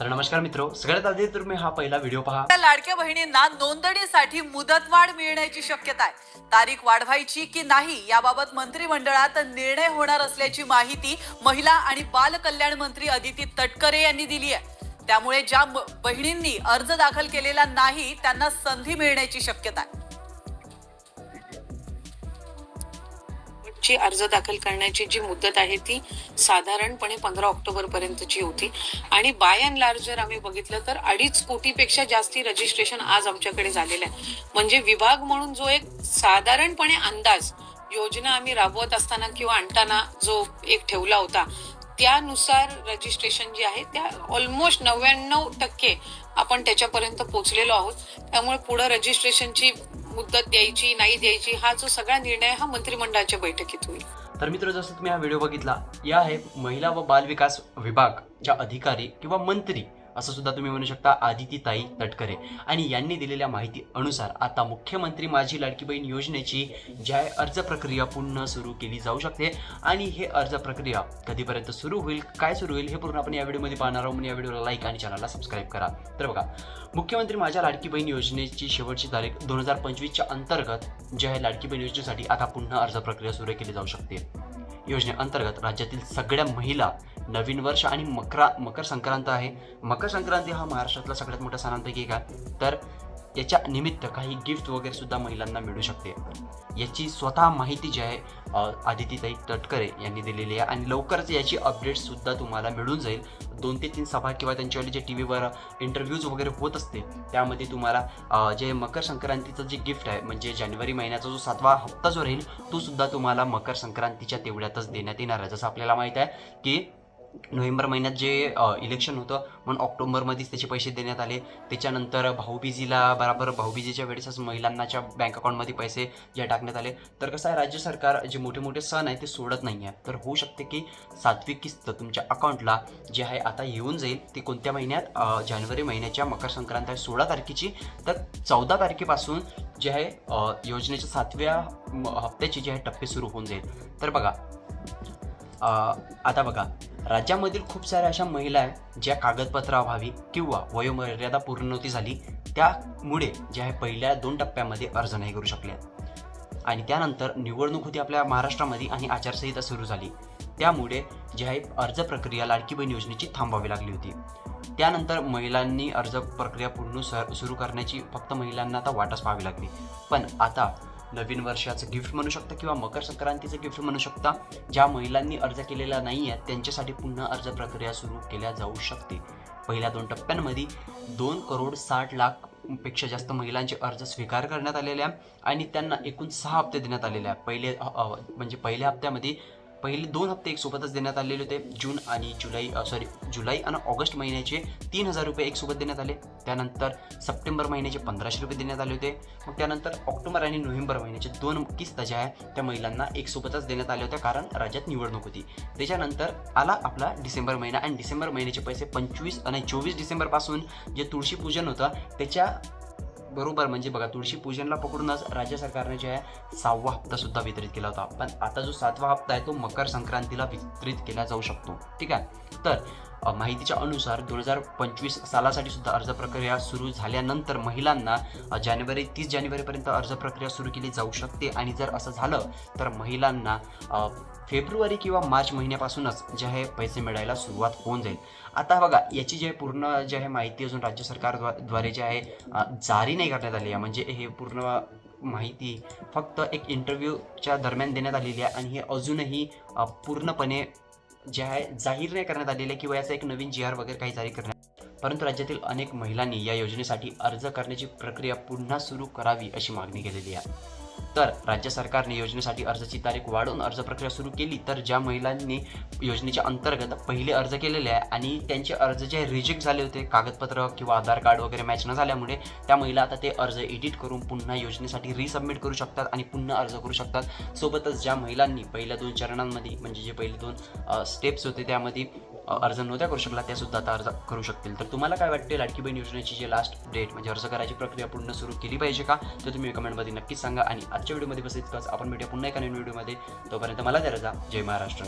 तर नमस्कार मित्र सगळ्यात आधी तुम्ही हा पहिला व्हिडिओ पहा. त्या लाडक्या बहिणींना नोंदणीसाठी मुदतवाढ मिळण्याची शक्यता आहे. तारीख वाढवायची की नाही याबाबत मंत्रिमंडळात निर्णय होणार असल्याची माहिती महिला आणि बाल कल्याण मंत्री अदिती तटकरे यांनी दिली आहे त्यामुळे ज्या बहिणींनी अर्ज दाखल केलेला नाही त्यांना संधी मिळण्याची शक्यता आहे. ची अर्ज दाखल करण्याची जी मुदत आहे ती साधारणपणे पंधरा ऑक्टोबर पर्यंतची होती. आणि बाय अँड लार्ज जर आम्ही बघितलं तर अडीच कोटीपेक्षा जास्ती रजिस्ट्रेशन आज आमच्याकडे झालेलं आहे. म्हणजे विभाग म्हणून जो एक साधारणपणे अंदाज योजना आम्ही राबवत असताना किंवा आणताना जो एक ठेवला होता त्यानुसार रजिस्ट्रेशन जे आहे त्या ऑलमोस्ट नव्याण्णव टक्के आपण त्याच्यापर्यंत पोहोचलेलो आहोत. त्यामुळे पुढे रजिस्ट्रेशनची मुदत द्यायची नाही द्यायची हा जो सगळा निर्णय हा मंत्रिमंडळाच्या बैठकीत होईल. तर मित्र जसं तुम्ही हा व्हिडिओ बघितला या आहे महिला व बाल विकास विभागच्या अधिकारी किंवा मंत्री. असं सुद्धा तुम्ही म्हणू शकता आदितीताई तटकरे. आणि यांनी दिलेल्या माहिती अनुसार आता मुख्यमंत्री माझी लाडकी बहीण योजनेची ज्या अर्ज प्रक्रिया पुन्हा सुरू केली जाऊ शकते. आणि हे अर्ज प्रक्रिया कधीपर्यंत सुरू होईल काय सुरू होईल हे पूर्ण आपण या व्हिडिओमध्ये पाहणार आहोत. या व्हिडिओला लाईक आणि चॅनलला सबस्क्राईब करा. तर बघा मुख्यमंत्री माझ्या लाडकी बहीण योजनेची शेवटची तारीख दोन हजार पंचवीसच्या अंतर्गत जे आहे लाडकी बहीण योजनेसाठी आता पुन्हा अर्ज प्रक्रिया सुरू केली जाऊ शकते. योजनेअंतर्गत राज्यातील सगळ्या महिला नवीन वर्ष आणि मकरा मकर संक्रांत आहे. मकर संक्रांती हा महाराष्ट्रातला सगळ्यात मोठा सणांपैकी एक आहे. तर याच्या निमित्त काही गिफ्ट वगैरे सुद्धा महिलांना मिळू शकते. याची स्वतः माहिती जी आहे आदितीताई तटकरे यांनी दिलेली आहे आणि लवकरच याची अपडेट सुद्धा तुम्हाला मिळून जाईल. दोन ते तीन सभा किंवा त्यांच्यावाले जे टी व्हीवर इंटरव्ह्यूज वगैरे होत असते त्यामध्ये तुम्हाला जे मकर संक्रांतीचं जे गिफ्ट आहे म्हणजे जानेवारी महिन्याचा जो सातवा हप्ता जो राहील तो सुद्धा तुम्हाला मकर संक्रांतीच्या तेवढ्यातच देण्यात येणार आहे. जसं आपल्याला माहीत आहे की नोव्हेंबर महिन्यात जे इलेक्शन होतं म्हणून ऑक्टोबरमध्येच त्याचे पैसे देण्यात आले. त्याच्यानंतर भाऊबीजीला बराबर भाऊबीजीच्या वेळेसच महिलांनाच्या बँक अकाउंटमध्ये पैसे जे टाकण्यात आले. तर कसं आहे राज्य सरकार जे मोठे मोठे सण आहे ते सोडत नाही आहे. तर होऊ शकते की सातवी किस्त तुमच्या अकाउंटला जे आहे आता येऊन जाईल. ती कोणत्या महिन्यात? जानेवारी महिन्याच्या मकर संक्रांत आहे सोळा तारखेची. तर चौदा तारखेपासून जे आहे योजनेच्या सातव्या हप्त्याची जे आहे टप्पे सुरू होऊन जाईल. तर बघा आता बघा राज्यामधील खूप साऱ्या अशा महिला आहेत ज्या कागदपत्राअभावी किंवा वयोमर्यादा पूर्ण नव्हती झाली त्यामुळे जे आहे पहिल्या दोन टप्प्यामध्ये अर्ज नाही करू शकल्या आणि त्यानंतर निवडणूक होती आपल्या महाराष्ट्रामध्ये आणि आचारसंहिता सुरू झाली. त्यामुळे जे आहे अर्ज प्रक्रिया लाडकी बहीण योजनेची थांबावी लागली होती. त्यानंतर महिलांनी अर्ज प्रक्रिया पूर्ण सर सुरू करण्याची फक्त महिलांना आता वाटच पाहावी लागली. पण आता नवीन वर्षाचं गिफ्ट म्हणू शकता किंवा मकर संक्रांतीचं गिफ्ट म्हणू शकता ज्या महिलांनी अर्ज केलेला नाही आहे त्यांच्यासाठी पुन्हा अर्ज प्रक्रिया सुरू केल्या जाऊ शकते. पहिल्या दोन टप्प्यांमध्ये दोन करोड साठ लाखपेक्षा जास्त महिलांचे अर्ज स्वीकार करण्यात आलेले आहे आणि त्यांना एकूण सहा हप्ते देण्यात आलेले आहे. पहिले म्हणजे पहिल्या हप्त्यामध्ये पहिले दोन हप्ते एक सोबतच देण्यात आलेले होते. जून आणि जुलै सॉरी जुलै आणि ऑगस्ट महिन्याचे तीन हजार रुपये एक सोबत देण्यात आले. त्यानंतर सप्टेंबर महिन्याचे पंधराशे रुपये देण्यात आले होते. मग त्यानंतर ऑक्टोबर आणि नोव्हेंबर महिन्याचे दोन किस्त ज्या आहे त्या महिलांना एक सोबतच देण्यात आल्या होत्या कारण राज्यात निवडणूक होती. त्याच्यानंतर आला आपला डिसेंबर महिना आणि डिसेंबर महिन्याचे पैसे पंचवीस आणि चोवीस डिसेंबरपासून जे तुळशी पूजन होतं त्याच्या बरोबर. म्हणजे बघा तुळशी पूजनला पकडूनच राज्य सरकारने जे आहे सहावा हप्ता सुद्धा वितरित केला होता. पण आता जो सातवा हप्ता आहे तो मकर संक्रांतीला वितरित केला जाऊ शकतो. ठीक आहे? तर माहितीच्या अनुसार दोन हजार पंचवीस सालासाठी सुद्धा अर्ज प्रक्रिया सुरू झाल्यानंतर महिलांना जानेवारी तीस जानेवारीपर्यंत अर्ज प्रक्रिया सुरू केली जाऊ शकते. आणि जर असं झालं तर महिलांना फेब्रुवारी किंवा मार्च महिन्यापासूनच जे आहे पैसे मिळायला सुरुवात होऊन जाईल. आता बघा याची जे पूर्ण जे आहे माहिती अजून राज्य सरकारद्वारे जे आहे जारी नाही करण्यात आली आहे. म्हणजे हे पूर्ण माहिती फक्त एक इंटरव्ह्यूच्या दरम्यान देण्यात आलेली आहे आणि हे अजूनही पूर्णपणे जे आहे जाहीर नाही करण्यात आलेलं आहे किंवा याचा एक नवीन जी आर वगैरे काही जारी करण्यात परंतु राज्यातील अनेक महिलांनी या योजनेसाठी अर्ज करण्याची प्रक्रिया पुन्हा सुरू करावी अशी मागणी केलेली आहे. तर राज्य सरकारने योजनेसाठी अर्जाची तारीख वाढवून अर्ज प्रक्रिया सुरू केली तर ज्या महिलांनी योजनेच्या अंतर्गत पहिले अर्ज केलेले आहे आणि त्यांचे अर्ज जे रिजेक्ट झाले होते कागदपत्र किंवा आधार कार्ड वगैरे मॅच न झाल्यामुळे त्या महिला आता ते अर्ज एडिट करून पुन्हा योजनेसाठी रिसबमिट करू शकतात आणि पुन्हा अर्ज करू शकतात. सोबतच ज्या महिलांनी पहिल्या दोन चरणांमध्ये म्हणजे जे पहिले दोन स्टेप्स होते त्यामध्ये अर्ज नव्हत्या करू शकला त्या सुद्धा आता अर्ज करू शकतील. तर तुम्हाला काय वाटते लाडकी बहीण योजनेची जे लास्ट डेट म्हणजे अर्ज करायची प्रक्रिया पूर्ण सुरू केली पाहिजे का? ते तुम्ही कमेंटमध्ये नक्कीच सांगा. आणि आजच्या व्हिडिओमध्ये बस इतकंच. आपण भेटूया पुन्हा एका नवीन व्हिडिओमध्ये तोपर्यंत मला द्या जय महाराष्ट्र.